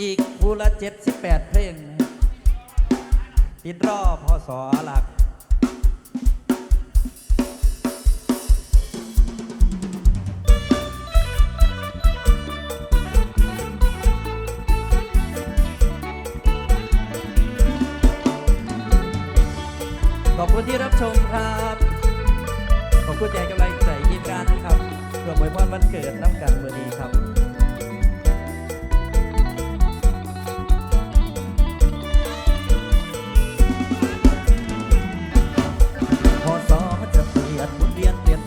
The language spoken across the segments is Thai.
อีกผู้ละเจ็ดสิบแปดเพลงติดรอบพอสอหลักขอบคุณที่รับชมครับ ขอบคุณใจกำลังใจทีมงานนะครับรวมไว้พรวันเกิดน้ำกันเมื่อนี้ครับ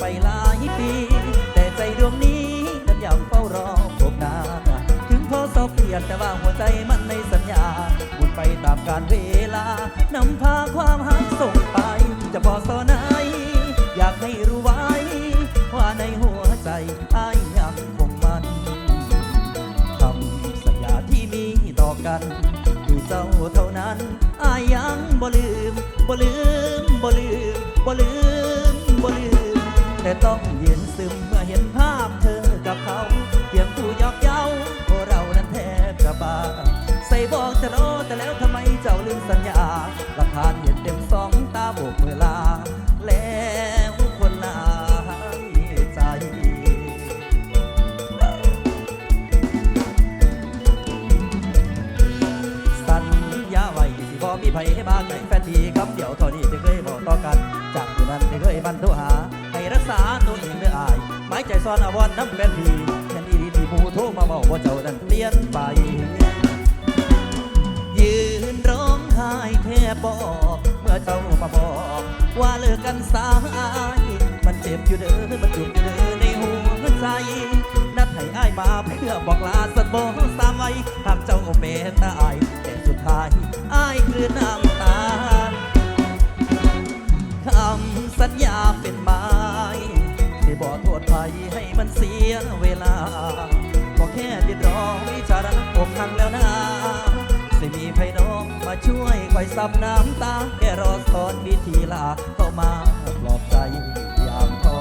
ไปหลายปี แต่ใจดวงนี้นั้นยังเฝ้ารอพบหนาถึงพอสอเปลี่ยนแต่ว่าหัวใจมันในสัญญาหมุนไปตามกาลเวลานำพาความหักส่งไป จะพอสอไหนอยากให้รู้ไว้ ว่าในหัวใจอ้ายยังคงมันคำสัญญาที่มีต่อกันคือเจ้าเท่านั้นอายยังบ่ลืมบ่ลืม แต่ต้องเย็นซึมเมื่อเห็นภาพเธอกับเขาเพียงผู้ยอกเย้าพวกเรานั้นแทบจะบ้าใส่บอกจะรอแต่แล้วทำไมเจ้าลืมสัญญาหลักฐานเห็นเต็มสองตาโบกเวลา แล้วคนหลายใจ สัญญาไว้สิบ่มีไผให้บ้างในแฟนทีคำเดียวเท่านี้ หมายใจซ่อนอาวรณ์น้ำแฟนทีแค่นี้ที่ผู้โทรมาบอกว่าเจ้านั้นเปลี่ยนไป ยืนร้องไห้แทบบอก เมื่อเจ้ามาบอก ว่าเลิกกันสาย มันเจ็บอยู่เด้อมันจุกอยู่เด้อในหัวใจ นัดให้อ้ายมาเพื่อบอกลาสัตว์บสามไว้หากเจ้าเมตตาอาย แต่สุดท้ายอ้ายคือน้ำตาคำสัญญาเป็นม้ ที่บอกโทษไปให้มันเสียเวลาก็แค่ติดรอวิจาระอกหักแล้วนะสิมีไพน้องมาช่วยคอยซับน้ำตาแค่รอสอนวิธีลาเข้ามาปลอบใจยามท้อ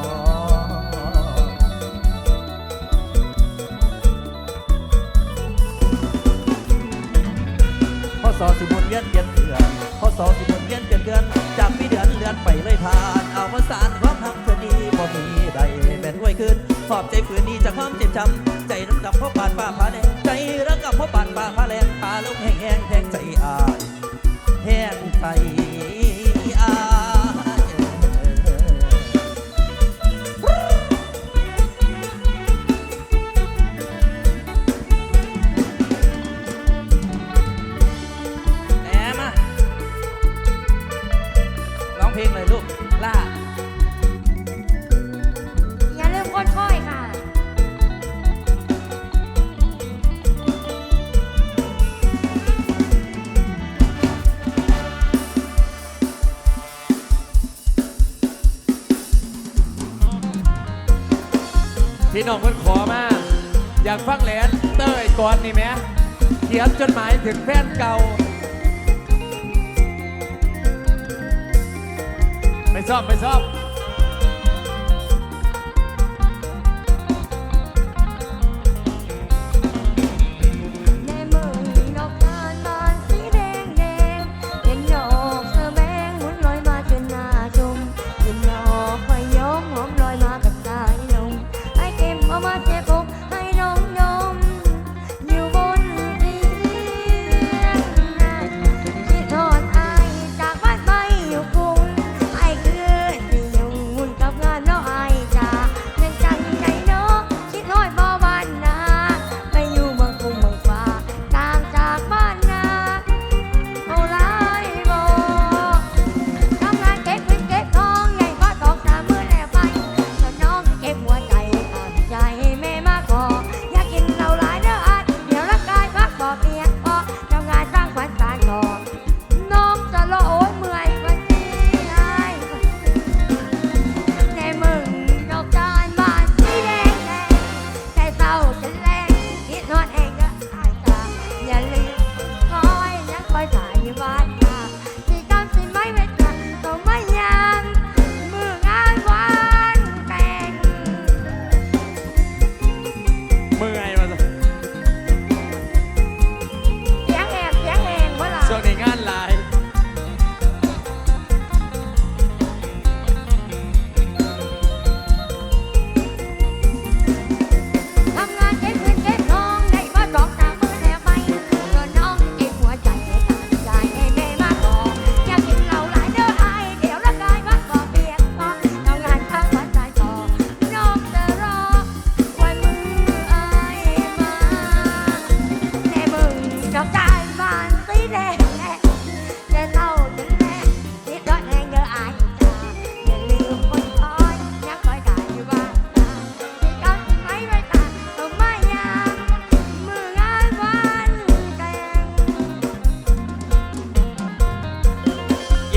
พอสอสิบนเวียนเปลี่ยน ขอบใจฝืนนี้จากความเจ็บช้ำใจน้ำกับพ่อปานป้าพาแดงใจรักกับพ่อปานป้าพาแรงพาลงแห้งแห้งแทงใจอายแห้งใจ พี่น้องเพิ่นขอมา อยากฟังแหลนเต้ยก่อนนี่แหมเขียนจดหมายถึงแฟนเก่า ไปซ่อมไปซ่อม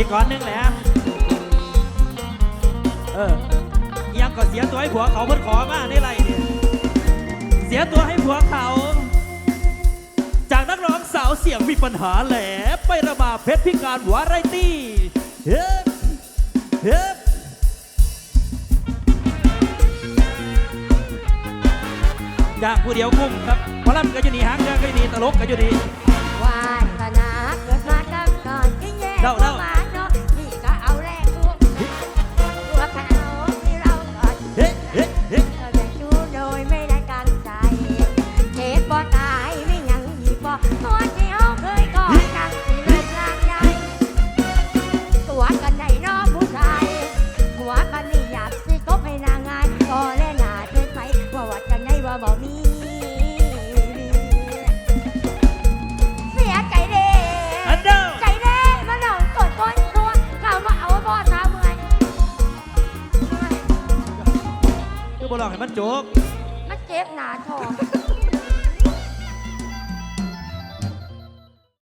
กก่อนหนึงแหละเออยังก็เสียตัวให้ผัวเขาเพิ่นขอมาได้ไรเนี่ยเสียตัวให้ผัวเขา จากนักร้องสาวเสียงมีปัญหาแหละไประบาเพชรพิการวาไรตี้เฮ้เฮ้อย่างผู้เดียวกุ้มครับพลัมก็อยู่นี่หางเครื่องก็อยู่นี่ตลกก็อยู่นี่วาสนาเกิดมาตั้งก่อนที่แย่เดาก็เดา ให้มันจก มันเจ็บหนาทอง